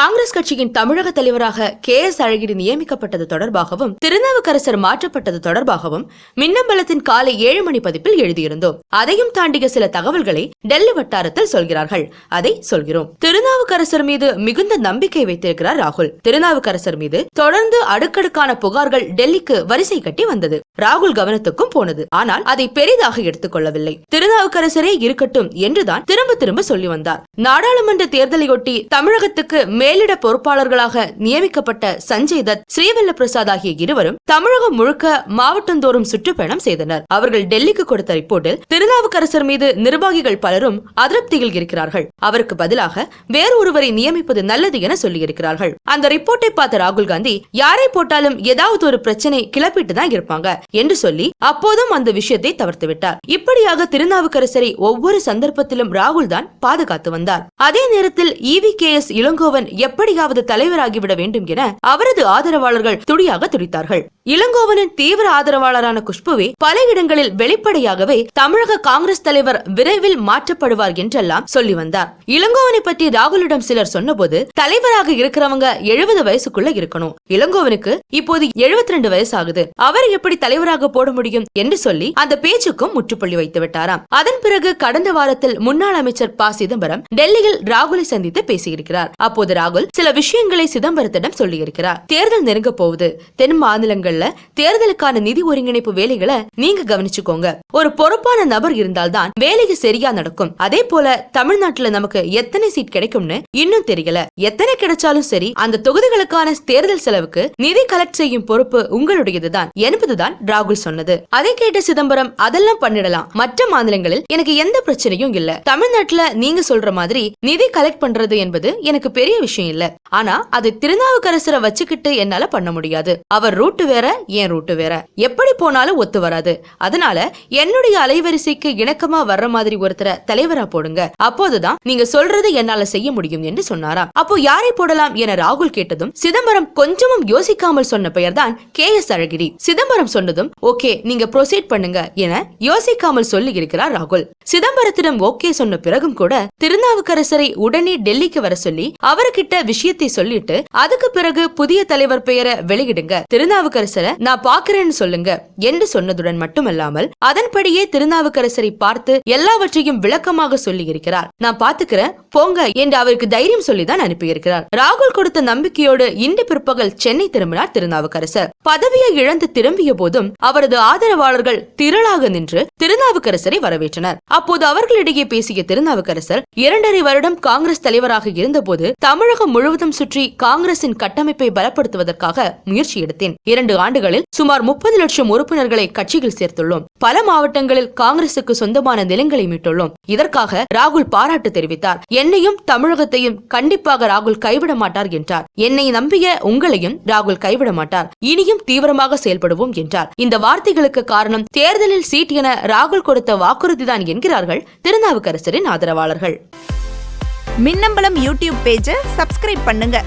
காங்கிரஸ் கட்சியின் தமிழக தலைவராக கே எஸ் அழகிரி நியமிக்கப்பட்டது தொடர்பாகவும் திருநாவுக்கரசர் மாற்றப்பட்டது தொடர்பாகவும் மின்னம்பலத்தின் காலை ஏழு மணி பதிப்பில் எழுதியிருந்தோம். அதையும் தாண்டிய சில தகவல்களை டெல்லி வட்டாரத்தில் சொல்கிறார்கள். அதை சொல்கிறோம். திருநாவுக்கரசர் மீது மிகுந்த நம்பிக்கை வைத்திருக்கிறார் ராகுல். திருநாவுக்கரசர் மீது தொடர்ந்து அடுக்கடுக்கான புகார்கள் டெல்லிக்கு வரிசை கட்டி வந்தது. ராகுல் கவனத்துக்கும் போனது. ஆனால் அதை பெரிதாக எடுத்துக்கொள்ளவில்லை திருநாவுக்கரசரே இருக்கட்டும் என்றுதான் திரும்ப திரும்ப சொல்லி வந்தார். நாடாளுமன்ற தேர்தலையொட்டி தமிழகத்துக்கு மேலிட பொறுப்பாளர்களாக நியமிக்கப்பட்ட சஞ்சய் தத் ஸ்ரீவல்ல பிரசாத் ஆகிய இருவரும் தமிழகம் முழுக்க மாவட்டந்தோறும் சுற்றுப்பயணம் செய்தனர். அவர்கள் டெல்லிக்கு கொடுத்த ரிப்போர்ட்டில் திருநாவுக்கரசர் மீது நிர்வாகிகள் பலரும் அதிருப்தியில் இருக்கிறார்கள். அவருக்கு பதிலாக வேறு ஒருவரை நியமிப்பது நல்லது என சொல்லியிருக்கிறார்கள். அந்த ரிப்போர்ட்டை பார்த்த ராகுல் காந்தி யாரை போட்டாலும் ஏதாவது ஒரு பிரச்சனை கிளப்பிட்டு தான் இருப்பாங்க என்று சொல்லி அப்போதும் அந்த விஷயத்தை தவிர்த்து விட்டார். இப்படியாக திருநாவுக்கரசரை ஒவ்வொரு சந்தர்ப்பத்திலும் ராகுல் தான் பாதுகாத்து வந்தார். அதே நேரத்தில் இவி கே எஸ் இளங்கோவன் எப்படியாவது தலைவராகிவிட வேண்டும் என அவரது ஆதரவாளர்கள் துடியாக துடித்தார்கள். இளங்கோவனின் தீவிர ஆதரவாளரான குஷ்புவே பல இடங்களில் வெளிப்படையாகவே தமிழக காங்கிரஸ் தலைவர் விரைவில் மாற்றப்படுவார் என்றெல்லாம் சொல்லி வந்தார். இளங்கோவனை பற்றி ராகுலிடம் சிலர் சொன்னபோது தலைவராக இருக்கிறவங்க எழுபது வயசுக்குள்ள இருக்கணும். இளங்கோவனுக்கு இப்போது எழுபத்தி ரெண்டு வயசு ஆகுது அவர் எப்படி தலைவராக போட முடியும்? என்று சொல்லி அந்த பேச்சுக்கும் முற்றுப்புள்ளி வைத்து விட்டாராம். அதன் பிறகு கடந்த வாரத்தில் முன்னாள் அமைச்சர் ப. சிதம்பரம் டெல்லியில் ராகுலை சந்தித்து பேசியிருக்கிறார். அப்போது ராகுல் சில விஷயங்களை சிதம்பரத்திடம் சொல்லியிருக்கிறார். தேர்தல் நெருங்க போகுது. தென் மாநிலங்கள்ல தேர்தலுக்கான நிதி ஒருங்கிணைப்பு வேலைகளை நீங்க கவனிச்சுக்கோங்க. ஒரு பொறுப்பான நபர் இருந்தால்தான் வேலைக்கு சரியா நடக்கும். அதே போல தமிழ்நாட்டுல நமக்கு எத்தனை சீட் கிடைக்கும்னு இன்னும் தெரியல. எத்தனை கிடைச்சாலும் சரி அந்த தொகுதிகளுக்கான தேர்தல் செலவுக்கு நிதி கலெக்ட் செய்யும் பொறுப்பு உங்களுடையதுதான். என்பதுதான் ராகுல் சொன்னது. அதை கேட்ட சிதம்பரம் அதெல்லாம் பண்ணிடலாம். மற்ற மாநிலங்களில் எனக்கு எந்த பிரச்சனையும் இல்ல. தமிழ்நாட்டுல நீங்க சொல்ற மாதிரி நிதி கலெக்ட் பண்றது என்பது எனக்கு பெரிய விஷயம் விஷயம் இல்ல. ஆனா அது திருநாவுக்கரசரை வச்சுக்கிட்டு என்னால பண்ண முடியாது. அவர் ரூட்டு வேற என் ரூட்டு வேற? எப்படி போனாலும் ஒத்து வராது. அதனால என்னுடைய அலைவரிசைக்கு இணக்கமா வர்ற மாதிரி ஒருத்தரை தலைவரா போடுங்க. அப்போதுதான் நீங்க சொல்றது என்னால செய்ய முடியும் என்று சொன்னாராம் அப்போ யாரை போடலாம் என ராகுல் கேட்டதும் சிதம்பரம் கொஞ்சமும் யோசிக்காமல் சொன்ன பெயர்தான் கே எஸ் அழகிரி. சிதம்பரம் சொன்னதும் ஓகே நீங்க ப்ரொசீட் பண்ணுங்க என யோசிக்காமல் சொல்லி இருக்கிறார் ராகுல். சிதம்பரத்திடம் ஓகே சொன்ன பிறகும் கூட திருநாவுக்கரசரை உடனே டெல்லிக்கு வர சொல்லி அவருக்கு கிட்ட விஷயத்தை சொல்லிட்டு அதுக்கு பிறகு புதிய தலைவர் பெயரை வெளியிடுங்க. திருநாவுக்கரசரை நான் பாக்குறேன்னு சொல்லுங்க என்று சொன்னதுடன் மட்டுமல்லாமல் அதன்படியே திருநாவுக்கரசரை பார்த்து எல்லாவற்றையும் விளக்கமாக சொல்லி இருக்கிறார் நான் பாத்துக்கிறேன் போங்க என்று அவருக்கு தைரியம் சொல்லிதான் அனுப்பியிருக்கிறார். ராகுல் கொடுத்த நம்பிக்கையோடு இன்று பிற்பகல் சென்னை திரும்பினார் திருநாவுக்கரசர். பதவியை இழந்து திரும்பிய போதும் அவரது ஆதரவாளர்கள் திரளாக நின்று திருநாவுக்கரசரை வரவேற்றனர். அப்போது அவர்களிடையே பேசிய திருநாவுக்கரசர் இரண்டரை வருடம் காங்கிரஸ் தலைவராக இருந்தபோது தமிழ் தமிழகம் முழுவதும் சுற்றி காங்கிரசின் கட்டமைப்பை பலப்படுத்துவதற்காக முயற்சி எடுத்தேன். இரண்டு ஆண்டுகளில் சுமார் முப்பது லட்சம் உறுப்பினர்களை கட்சியில் சேர்த்துள்ளோம். பல மாவட்டங்களில் காங்கிரசுக்கு சொந்தமான நிலங்களை மீட்டுள்ளோம். இதற்காக ராகுல் பாராட்டு தெரிவித்தார். என்னையும் தமிழகத்தையும் கண்டிப்பாக ராகுல் கைவிட மாட்டார் என்றார். என்னை நம்பிய உங்களையும் ராகுல் கைவிட மாட்டார். இனியும் தீவிரமாக செயல்படுவோம் என்றார். இந்த வார்த்தைகளுக்கு காரணம் தேர்தலில் சீட் என ராகுல் கொடுத்த வாக்குறுதிதான் என்கிறார்கள் திருநாவுக்கரசரின் ஆதரவாளர்கள். மின்னம்பலம் யூடியூப் பேஜை சப்ஸ்கிரைப் பண்ணுங்கள்